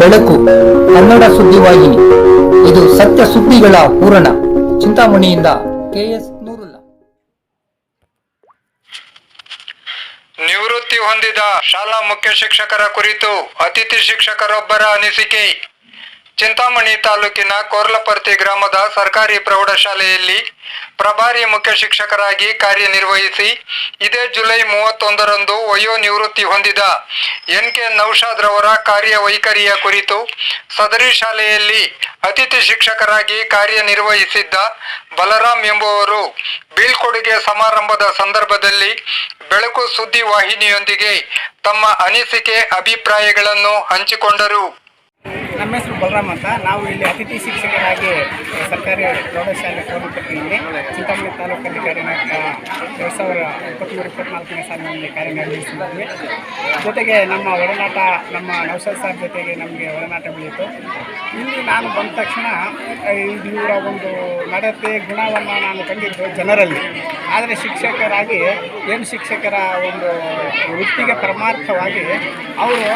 ಬೆಳಕು ಕನ್ನಡ ಸುದ್ದಿವಾಹಿನಿ ಇದು ಸತ್ಯ ಸುದ್ದಿಗಳ ಪೂರಣ ಚಿಂತಾಮಣಿಯಿಂದ ಕೆಎಸ್ ನೂರುಲ್ಲ. ನಿವೃತ್ತಿ ಹೊಂದಿದ ಶಾಲಾ ಮುಖ್ಯ ಶಿಕ್ಷಕರ ಕುರಿತು ಅತಿಥಿ ಶಿಕ್ಷಕರೊಬ್ಬರ ಅನಿಸಿಕೆ. ಚಿಂತಾಮಣಿ ತಾಲೂಕಿನ ಕೋರ್ಲಪರ್ತಿ ಗ್ರಾಮದ ಸರ್ಕಾರಿ ಪ್ರೌಢಶಾಲೆಯಲ್ಲಿ ಪ್ರಭಾರಿ ಮುಖ್ಯ ಶಿಕ್ಷಕರಾಗಿ ಕಾರ್ಯನಿರ್ವಹಿಸಿ ಇದೇ ಜುಲೈ ಮೂವತ್ತೊಂದರಂದು ವಯೋ ನಿವೃತ್ತಿ ಹೊಂದಿದ ಎನ್ ಕೆ ನೌಶಾದ್ ರವರ ಕಾರ್ಯವೈಖರಿಯ ಕುರಿತು ಸದರಿ ಶಾಲೆಯಲ್ಲಿ ಅತಿಥಿ ಶಿಕ್ಷಕರಾಗಿ ಕಾರ್ಯನಿರ್ವಹಿಸಿದ್ದ ಬಲರಾಮ್ ಎಂಬುವರು ಬೀಳ್ಕೊಡುಗೆ ಸಮಾರಂಭದ ಸಂದರ್ಭದಲ್ಲಿ ಬೆಳಕು ಸುದ್ದಿ ವಾಹಿನಿಯೊಂದಿಗೆ ತಮ್ಮ ಅನಿಸಿಕೆ, ಅಭಿಪ್ರಾಯಗಳನ್ನು ಹಂಚಿಕೊಂಡರು. ನಮ್ಮ ಹೆಸರು ಬಲರಾಮ್ ಅಂತ. ನಾವು ಇಲ್ಲಿ ಅತಿಥಿ ಶಿಕ್ಷಕರಾಗಿ ಸರ್ಕಾರಿ ಪ್ರೌಢಶಾಲೆ ಕೋರಕಟ್ಟಿಯಲ್ಲಿ ಚಿಂತಾಮಣಿ ತಾಲೂಕಲ್ಲಿ ಕಾರ್ಯನಾಟಕ ಎರಡು ಸಾವಿರ ಇಪ್ಪತ್ತ್ಮೂರು ಇಪ್ಪತ್ತ್ನಾಲ್ಕನೇ ಸಾಲಿನಲ್ಲಿ ಕಾರ್ಯನಿರ್ವಹಿಸಿದ್ವಿ ಜೊತೆಗೆ ನಮ್ಮ ಒಡನಾಟ, ನಮ್ಮ ನೌಶಾದ್ ಸಾರ್ ಜೊತೆಗೆ ನಮಗೆ ಒಡನಾಟ ಬೆಳೆಯಿತು. ಇಲ್ಲಿ ನಾನು ಬಂದ ತಕ್ಷಣ ಇವರ ಒಂದು ನಡತೆ, ಗುಣವನ್ನು ನಾನು ಕಂಡಿದ್ದು ಜನರಲ್ಲಿ. ಆದರೆ ಶಿಕ್ಷಕರಾಗಿ, ಏನು ಶಿಕ್ಷಕರ ಒಂದು ವೃತ್ತಿಗೆ ಪರಮಾರ್ಥವಾಗಿ, ಅವರು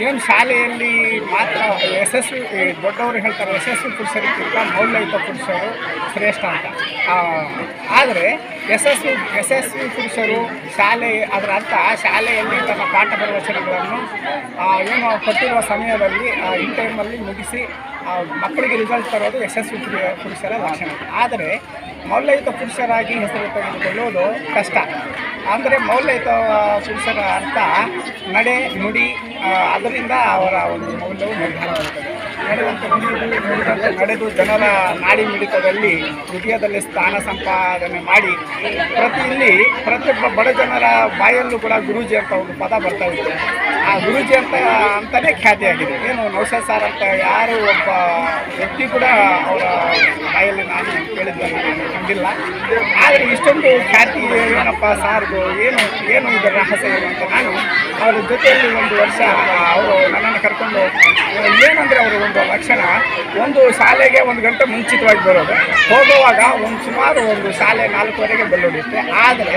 ಏನು ಶಾಲೆಯಲ್ಲಿ ಮಾತ್ರ ಯಶಸ್ವಿ ದೊಡ್ಡವರು ಹೇಳ್ತಾರೆ ಯಶಸ್ವಿ ಪುರುಷರಿಗಿಂತ ಮೌಲ್ಯಯುತ ಪುರುಷರು ಶ್ರೇಷ್ಠ ಅಂತ. ಆದರೆ ಯಶಸ್ವಿ ಯಶಸ್ವಿ ಪುರುಷರು ಶಾಲೆ ಅದರ ಅರ್ಥ ಶಾಲೆಯಲ್ಲಿ ತನ್ನ ಪಾಠ ಪ್ರವಚನಗಳನ್ನು ಏನು ಕೊಟ್ಟಿರುವ ಸಮಯದಲ್ಲಿ ಇನ್ ಟೈಮಲ್ಲಿ ಮುಗಿಸಿ ಮಕ್ಕಳಿಗೆ ರಿಸಲ್ಟ್ ತರೋದು ಯಶಸ್ವಿ ಪುರು- ಪುರುಷರ ಲಕ್ಷಣ. ಆದರೆ ಮೌಲ್ಯಯುತ ಪುರುಷರಾಗಿ ಹೆಸರು ತೆಗೆದುಕೊಳ್ಳುವುದು ಕಷ್ಟ. ಅಂದರೆ ಮೌಲ್ಯಯುತ ಪುರುಷರ ಅರ್ಥ. ನಡೆ, ನುಡಿ ಅದರಿಂದ ಅವರ ಒಂದು ಮೌಲ್ಯವು ನಿರ್ಧಾರವಾಗುತ್ತದೆ ನಡೆದಂತೆ ನುಡಿದು ಜನರ ನಾಡಿ ಮಿಡಿತದಲ್ಲಿ ಹೃದಯದಲ್ಲಿ ಸ್ಥಾನ ಸಂಪಾದನೆ ಮಾಡಿ, ಪ್ರತಿ ಇಲ್ಲಿ ಪ್ರತಿಯೊಬ್ಬ ಬಡ ಜನರ ಬಾಯಲ್ಲೂ ಕೂಡ ಗುರೂಜಿ ಅಂತ ಒಂದು ಪದ ಬರ್ತಾ ಇತ್ತು ಆ ಗುರೂಜಿ ಅಂತ ಅಂತಲೇ ಖ್ಯಾತಿಯಾಗಿದೆ ಏನು ನೌಶಾದ್ ಸಾರ್ ಅಂತ ಯಾರು ಒಬ್ಬ ವ್ಯಕ್ತಿ ಕೂಡ ಅವರ ಬಾಯಲ್ಲಿ ನಾನು ಕೇಳಿದ್ದನ್ನು ನಾನು ಕಂಡಿಲ್ಲ. ಆದರೆ ಇಷ್ಟೊಂದು ಖ್ಯಾತಿ ಏನಪ್ಪ ಸಾರ್ದು ಏನು ಏನು ಇದರ ರಹಸ್ಯ ಅಂತ ನಾನು ಅವರ ಜೊತೆಯಲ್ಲಿ ಒಂದು ವರ್ಷ, ಅವರು ನನ್ನನ್ನು ಕರ್ಕೊಂಡು ಏನಂದರೆ ಅವರು ಒಂದು ಲಕ್ಷಣ, ಒಂದು ಶಾಲೆಗೆ ಒಂದು ಗಂಟೆ ಮುಂಚಿತವಾಗಿ ಬರೋದು. ಹೋಗುವಾಗ ಒಂದು ಸುಮಾರು ಒಂದು ಶಾಲೆ ನಾಲ್ಕುವರೆಗೆ ಬೆಲ್ಲೊಡಿಯುತ್ತೆ ಆದರೆ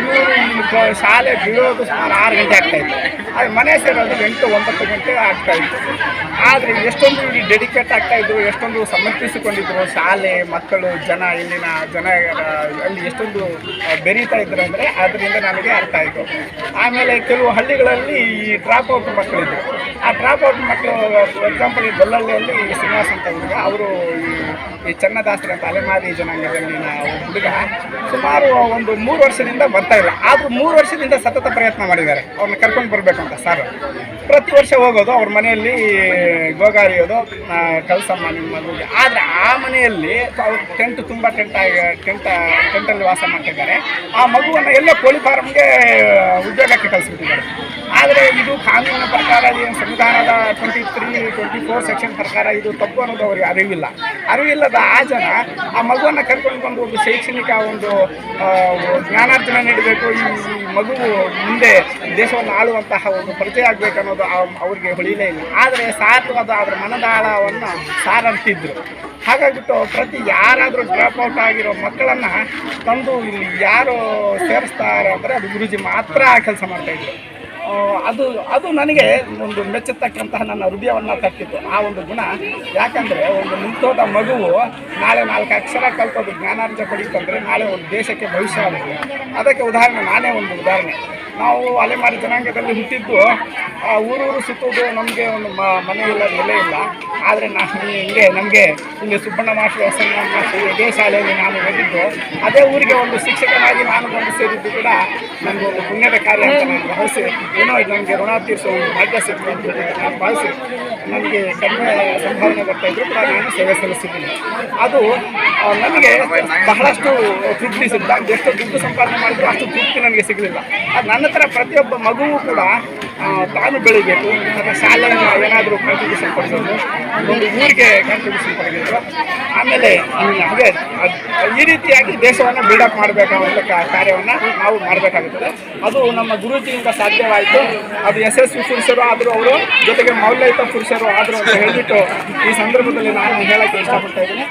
ಇವರು ಶಾಲೆ ಬೀಳೋದು ಸುಮಾರು ಆರು ಗಂಟೆ ಆಗ್ತಾಯಿತ್ತು ಆದರೆ ಮನೆ ಸೇರೋದು ಎಂಟು ಒಂಬತ್ತು ಗಂಟೆ ಆಗ್ತಾ ಇತ್ತು. ಆದರೆ ಎಷ್ಟೊಂದು ಡೆಡಿಕೇಟ್ ಆಗ್ತಾ ಇದ್ರು, ಎಷ್ಟೊಂದು ಸಮರ್ಪಿಸಿಕೊಂಡಿದ್ರು ಶಾಲೆ, ಮಕ್ಕಳು, ಜನ, ಇಲ್ಲಿನ ಜನ, ಅಲ್ಲಿ ಎಷ್ಟೊಂದು ಬೆರೀತಾ ಇದ್ರು ಅಂದರೆ ಅದರಿಂದ ನನಗೆ ಅರ್ಥ ಆಯಿತು. ಆಮೇಲೆ ಕೆಲವು ಹಳ್ಳಿಗಳಲ್ಲಿ ಈ ಡ್ರಾಪ್ ಔಟ್ ಮಕ್ಕಳಿದ್ರು. ಆ ಡ್ರಾಪ್ ಔಟ್ ಮಕ್ಕಳು ಫಾರ್ ಎಕ್ಸಾಂಪಲ್ ಈ ಬೊಲ್ಲಳ್ಳಿಯಲ್ಲಿ ಶ್ರೀನಿವಾಸ್ ಅಂತ ಹುಡುಗ, ಅವರು ಈ ಚನ್ನದಾಸರ ತಲೆಮಾರಿ ಜನಾಂಗದಲ್ಲಿನ ಹುಡುಗ. ಸುಮಾರು ಒಂದು ಮೂರು ವರ್ಷದಿಂದ ಬರ್ತಾ ಇಲ್ಲ. ಆದರೂ ಮೂರು ವರ್ಷದಿಂದ ಸತತ ಪ್ರಯತ್ನ ಮಾಡಿದ್ದಾರೆ. ಅವ್ರನ್ನ ಕರ್ಕೊಂಡು ಬರಬೇಕು ಅಂತ ಸರ್. ಪ್ರತಿ ವರ್ಷ ಹೋಗೋದು, ಅವ್ರ ಮನೆಯಲ್ಲಿ ಗೋಗಾರಿಯೋದು ಕೆಲಸ ಮಾಡಿ ಮಗುಗೆ ಆದರೆ ಆ ಮನೆಯಲ್ಲಿ ಅವ್ರು ಟೆಂಟ್ ತುಂಬ ಟೆಂಟ್ ಟೆಂಟ್, ಟೆಂಟಲ್ಲಿ ವಾಸ ಮಾಡ್ತಿದ್ದಾರೆ. ಆ ಮಗುವನ್ನು ಎಲ್ಲ ಕೋಳಿ ಫಾರ್ಮ್ಗೆ ಉದ್ಯೋಗಕ್ಕೆ ಕಳಿಸ್ಬಿಟ್ಟಿದ್ದಾರೆ. ಆದರೆ ಇದು ಕಾನೂನಿನ ಪ್ರಕಾರ ಏನು ಸಂವಿಧಾನದ twenty three twenty four section ಪ್ರಕಾರ ಇದು ತಪ್ಪು ಅನ್ನೋದು ಅವರಿಗೆ ಅರಿವಿಲ್ಲ. ಅರಿವಿಲ್ಲದ ಆ ಜನ ಆ ಮಗುವನ್ನು ಕರ್ಕೊಂಡು ಬಂದು ಒಂದು ಶೈಕ್ಷಣಿಕ ಒಂದು ಜ್ಞಾನಾರ್ಜನೆ ನೀಡಬೇಕು, ಈ ಮಗು ಮುಂದೆ ದೇಶವನ್ನು ಆಳುವಂತಹ ಒಂದು ಪರಿಚಯ ಆಗಬೇಕು ಅನ್ನೋದು ಅವ್ರಿಗೆ ಹೊಳಿಲೇ ಇಲ್ಲ. ಆದರೆ ಸಾಕು ಅದು ಅದರ ಮನದಾಳವನ್ನು ಸಾರಂತಿದ್ರು. ಹಾಗಾಗಿಬಿಟ್ಟು ಪ್ರತಿ ಯಾರಾದರೂ ಡ್ರಾಪ್ ಔಟ್ ಆಗಿರೋ ಮಕ್ಕಳನ್ನು ತಂದು ಇಲ್ಲಿ ಯಾರು ಸೇರಿಸ್ತಾರೆ ಅಂದರೆ ಅದು ಗುರುಜಿ ಮಾತ್ರ ಕೆಲಸ ಮಾಡ್ತಾಯಿದ್ರು ಅದು ಅದು ನನಗೆ ಒಂದು ಮೆಚ್ಚತಕ್ಕಂತಹ ನನ್ನ ಹೃದಯವನ್ನು ತಟ್ಟಿತ್ತು. ಆ ಒಂದು ಗುಣ ಯಾಕಂದರೆ ಒಂದು ನಿಂತೋದ ಮಗುವು ನಾಳೆ ನಾಲ್ಕು ಅಕ್ಷರ ಕಲ್ತೋದು ಜ್ಞಾನಾರ್ಜ ಪಡೀತಂದರೆ ನಾಳೆ ಒಂದು ದೇಶಕ್ಕೆ ಭವಿಷ್ಯ ಆಗುತ್ತೆ. ಅದಕ್ಕೆ ಉದಾಹರಣೆ ನಾನೇ ಒಂದು ಉದಾಹರಣೆ. ನಾವು ಅಲೆಮಾರಿ ಜನಾಂಗದಲ್ಲಿ ಹುಟ್ಟಿದ್ದು ಆ, ಊರೂರು ಸುತ್ತೋದು ನಮಗೆ ಒಂದು ಮ ಮನೆ ಇಲ್ಲ ನೆಲೆ ಇಲ್ಲ. ಆದರೆ ನಾನು ಹಿಂಗೆ ನಮಗೆ ಇಲ್ಲಿ ಸುಬ್ಬಣ್ಣ ಮಾಸ್ಟರ್ ಎನ್ ಮಾಸ್ಟರ್ ಇದೇ ಶಾಲೆಯಲ್ಲಿ ನಾನು ಓದಿದ್ದು ಅದೇ ಊರಿಗೆ ಒಂದು ಶಿಕ್ಷಕನಾಗಿ ನಾನು ಬಂದು ಸೇರಿದ್ದು ಕೂಡ ಒಂದು ಪುಣ್ಯದ ಕಾರ್ಯ ಅಂತ ನಾನು ಭಾವಿಸಿ ಏನೋ ಇದು ನನಗೆ ಋಣ ತೀರಿಸೋ ಭಾಗ್ಯ ಸಿಕ್ತು ಅಂತ ನಾನು ಭಾವಿಸಿ ನನಗೆ ಕಡಿಮೆ ಸಂಭಾವನೆ ಬರ್ತಾ ಇದ್ರು ಕೂಡ ನಾನು ಸೇವೆ ಸಲ್ಲಿಸಿದ್ದೀನಿ ಅದು ನನಗೆ ಬಹಳಷ್ಟು ತೃಪ್ತಿ ಸಿಗ್ತಾ, ಎಷ್ಟು ದುಡ್ಡು ಸಂಪಾದನೆ ಮಾಡಿದ್ರು ಅಷ್ಟು ತೃಪ್ತಿ ನನಗೆ ಸಿಗಲಿಲ್ಲ. ಅದು ನನ್ನ ಹತ್ರ ಪ್ರತಿಯೊಬ್ಬ ಮಗುವು ಕೂಡ ತಾನು ಬೆಳಿಬೇಕು. ಅಥವಾ ಶಾಲೆಯನ್ನು ಏನಾದರೂ ಕಾಂಟ್ರಿಬ್ಯೂಷನ್ ಕೊಡಬೇಕು ಒಂದು ಊರಿಗೆ ಕಾಂಟ್ರಿಬ್ಯೂಷನ್ ಕೊಡಬೇಕು ಆಮೇಲೆ ನಮಗೆ ಈ ರೀತಿಯಾಗಿ ದೇಶವನ್ನು ಬಿಲ್ಡಪ್ ಮಾಡಬೇಕಾದ ಕಾರ್ಯವನ್ನು ನಾವು ಮಾಡಬೇಕಾಗುತ್ತದೆ. ಅದು ನಮ್ಮ ಗುರುಜಿಯಿಂದ ಸಾಧ್ಯವಾಯಿತು. ಅದು ಯಶಸ್ವಿ ಪುರುಷರು ಆದರೂ ಅವರು, ಜೊತೆಗೆ ಮೌಲ್ಯಯುತ ಪುರುಷರು ಆದರೂ ಅಂತ ಹೇಳಿಬಿಟ್ಟು ಈ ಸಂದರ್ಭದಲ್ಲಿ ನಾನು ಹೇಳಕ್ಕೆ ಇಷ್ಟಪಡ್ತಾ ಇದ್ದೀನಿ.